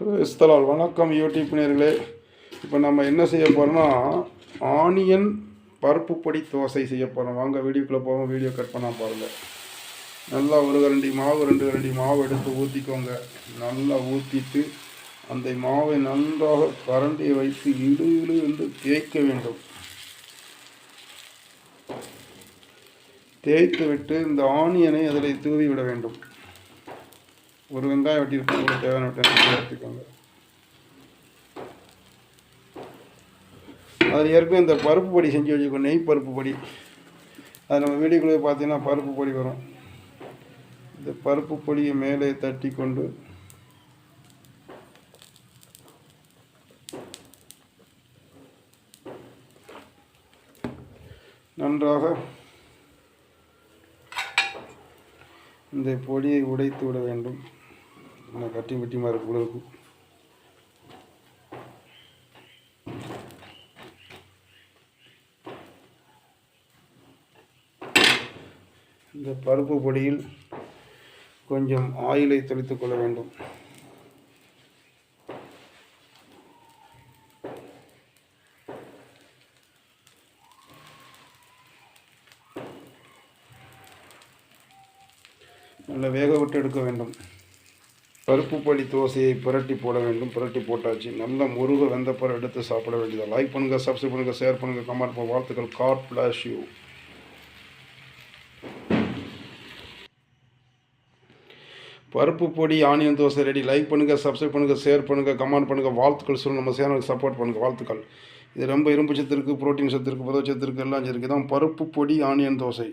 இஸ்தலால். வணக்கம் யூடியூப் நேர்களே. இப்போ நம்ம என்ன செய்ய போகிறோம்னா ஆனியன் பருப்பு பொடி தோசை செய்ய போகிறோம் வாங்க வீடியோக்குள்ளே போவோம். வீடியோ கட் பண்ணால் பாருங்கள் நல்லா ஒரு கரண்டி மாவு ரெண்டு கரண்டி மாவு எடுத்து ஊற்றிக்கோங்க நல்லா ஊற்றிட்டு அந்த மாவை நன்றாக கரண்டியை வைத்து இடு இடு என்று தேய்க்க வேண்டும். தேய்த்து விட்டு இந்த ஆனியனை அதில் தூவி விட வேண்டும். ஒரு வெங்காயம் வெட்டியிருக்கோம் உங்களுக்கு தேவையான வெட்டி எடுத்துக்கோங்க. அதில் ஏற்கனவே இந்த பருப்பு பொடி செஞ்சு வச்சுக்கோ நெய் பருப்பு பொடி. அது நம்ம வீடியோக்குள்ளே பார்த்தீங்கன்னா பருப்பு பொடி வரும். இந்த பருப்பு பொடியை மேலே தட்டி கொண்டு நன்றாக இந்த பொடியை உடைத்து விட வேண்டும். இன்னும் கட்டி மிட்டி மாதிரி கூட இருக்கும் இந்த பருப்பு பொடியில் கொஞ்சம் ஆயிலை தெளித்துக் கொள்ள வேண்டும். நல்லா வேக விட்டு எடுக்க வேண்டும். பருப்பு பொடி தோசையை புரட்டி போட வேண்டும். புரட்டி போட்டாச்சு. நல்ல முருக வெந்த பிறகு எடுத்து சாப்பிட வேண்டியது. லைக் பண்ணுங்கள் சப்ஸ்கிரைப் பண்ணுங்கள் ஷேர் பண்ணுங்கள் கமெண்ட் பண்ணுங்கள் வாழ்த்துக்கள். காட் பிளாஷ் யூ பருப்பு பொடி ஆனியன் தோசை ரெடி லைக் பண்ணுங்கள் சப்ஸ்கிரைப் பண்ணுங்கள் ஷேர் பண்ணுங்கள் கமெண்ட் பண்ணுங்கள் வாழ்த்துக்கள் சொல்லி. நம்ம சேனலுக்கு சப்போர்ட் பண்ணுங்கள் வாழ்த்துக்கள். இது ரொம்ப இரும்பு சத்து இருக்குது ப்ரோட்டீன் சத்து இருக்குது புரத இருக்குது எல்லாம் இருக்குது தான் பருப்பு பொடி ஆனியன் தோசை.